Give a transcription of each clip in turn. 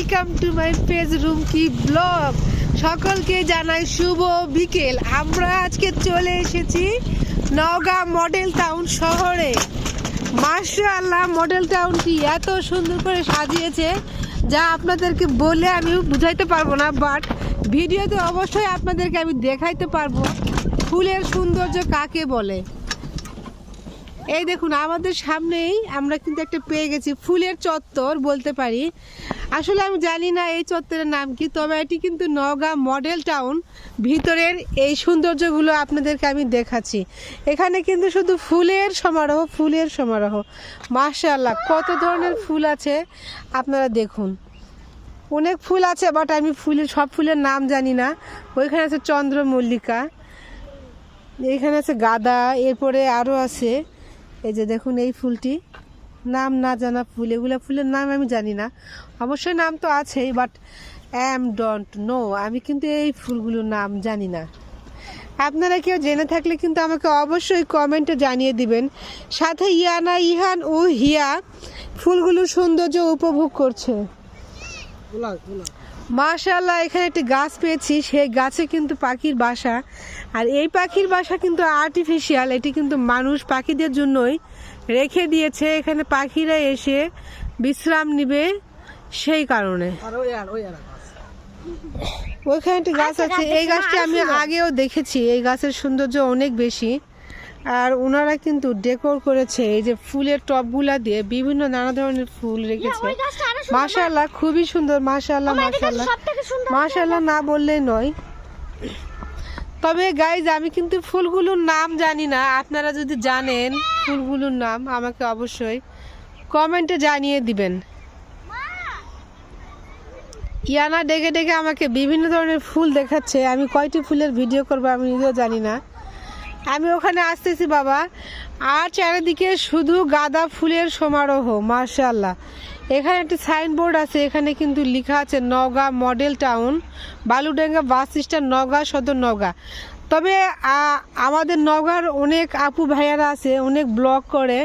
Welcome to my page Rumki blog সকলকে জানাই শুভ বিকেল। আমরা আজকে চলে এসেছি নওগাঁ মডেল টাউন শহরে। মার্শাল্লাহ মডেল টাউনটি এত সুন্দর করে সাজিয়েছে, যা আপনাদেরকে বলে আমি বুঝাইতে পারব না বাট ভিডিওতে অবশ্যই আপনাদেরকে আমি দেখাইতে পারব। ফুলের সৌন্দর্য কাকে বলে? এই দেখুন, আমাদের সামনেই আমরা কিন্তু একটা পেয়ে গেছি ফুলের চত্বর বলতে পারি। আসলে আমি জানি না এই চত্বরের নাম কি, তবে এটি কিন্তু নওগাঁ মডেল টাউন ভিতরের এই সৌন্দর্যগুলো আপনাদেরকে আমি দেখাচ্ছি। এখানে কিন্তু শুধু ফুলের সমারোহ ফুলের সমারোহ। মাশাআল্লাহ, কত ধরনের ফুল আছে আপনারা দেখুন। অনেক ফুল আছে, বাট আমি ফুলের, সব ফুলের নাম জানি না। ওইখানে আছে চন্দ্রমল্লিকা, এখানে আছে গাঁদা, এরপরে আরও আছে। এই যে দেখুন এই ফুলটি। নাম না জানা ফুল, এগুলো ফুলের নাম আমি জানি না। অবশ্যই নাম তো আছেই বাট অ্যাম ডন্ট নো আমি কিন্তু এই ফুলগুলোর নাম জানি না। আপনারা কেউ জেনে থাকলে কিন্তু আমাকে অবশ্যই কমেন্টে জানিয়ে দিবেন। সাথে ইয়ানা, ইহান ও হিয়া ফুলগুলোর সৌন্দর্য উপভোগ করছে। মাশাল্লাহ এখানে একটি গাছ পেয়েছি। সেই গাছে কিন্তু পাখির বাসা। আর এই পাখির বাসা কিন্তু আর্টিফিশিয়াল এটি কিন্তু মানুষ পাখিদের জন্যই রেখে দিয়েছে। এখানে পাখিরা এসে বিশ্রাম নিবে সেই কারণে। ওইখানে একটি গাছ আছে। এই গাছটি আমি আগেও দেখেছি। এই গাছের সৌন্দর্য অনেক বেশি। আর ওনারা কিন্তু ডেকোর করেছে এই যে ফুলের টবগুলা দিয়ে বিভিন্ন নানা ধরনের ফুল রেখেছে। মাশাল্লাহ খুবই সুন্দর মাশাল্লাহ মাশাল্লাহ মাশাল্লাহ না বললেই নয়। তবে গাইজ আমি কিন্তু ফুলগুলোর নাম জানি না। আপনারা যদি জানেন ফুলগুলোর নাম আমাকে অবশ্যই কমেন্টে জানিয়ে দিবেন। ইয়ানা ডেকে ডেকে আমাকে বিভিন্ন ধরনের ফুল দেখাচ্ছে। আমি কয়টি ফুলের ভিডিও করব আমি নিজেও জানি না। আমি ওখানে আসতেছি, বাবা। আর চারিদিকে শুধু গাঁদা ফুলের সমারোহ মার্শাল্লাহ এখানে একটি সাইনবোর্ড আছে, এখানে কিন্তু লেখা আছে Naga model town, Baludanga bus stand Naga সদর নওগাঁ। তবে আমাদের নওগাঁর অনেক আপু ভাইয়ারা আছে, অনেক ব্লগ করে।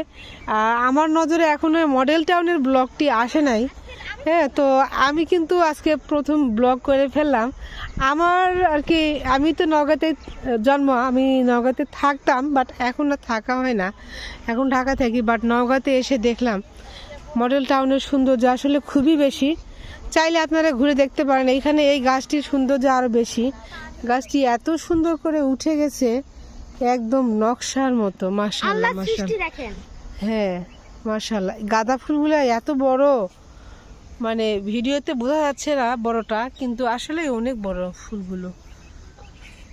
আমার নজরে এখনও মডেল টাউনের ব্লগটি আসে নাই। হ্যাঁ তো আমি কিন্তু আজকে প্রথম ব্লগ করে ফেললাম। আমার আর কি, আমি তো নগাতে জন্ম, আমি নগাতে থাকতাম বাট এখন আর থাকা হয় না। এখন ঢাকা থাকি বাট নগাতে এসে দেখলাম, মডেল টাউনের সৌন্দর্য আসলে খুবই বেশি। চাইলে আপনারা ঘুরে দেখতে পারেন। এইখানে এই গাছটির সৌন্দর্য আরও বেশি। গাছটি এত সুন্দর করে উঠে গেছে একদম নকশার মতো মাশাল্লাহ দেখেন। হ্যাঁ মাশাল্লাহ গাঁদা ফুলগুলো এত বড় মানে ভিডিওতে বোঝা যাচ্ছে না বড়টা কিন্তু আসলে অনেক বড় ফুলগুলো।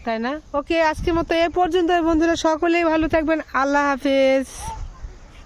তাই না? ওকে আজকের মতো এ পর্যন্ত বন্ধুরা। সকলেই ভালো থাকবেন। আল্লাহ হাফেজ।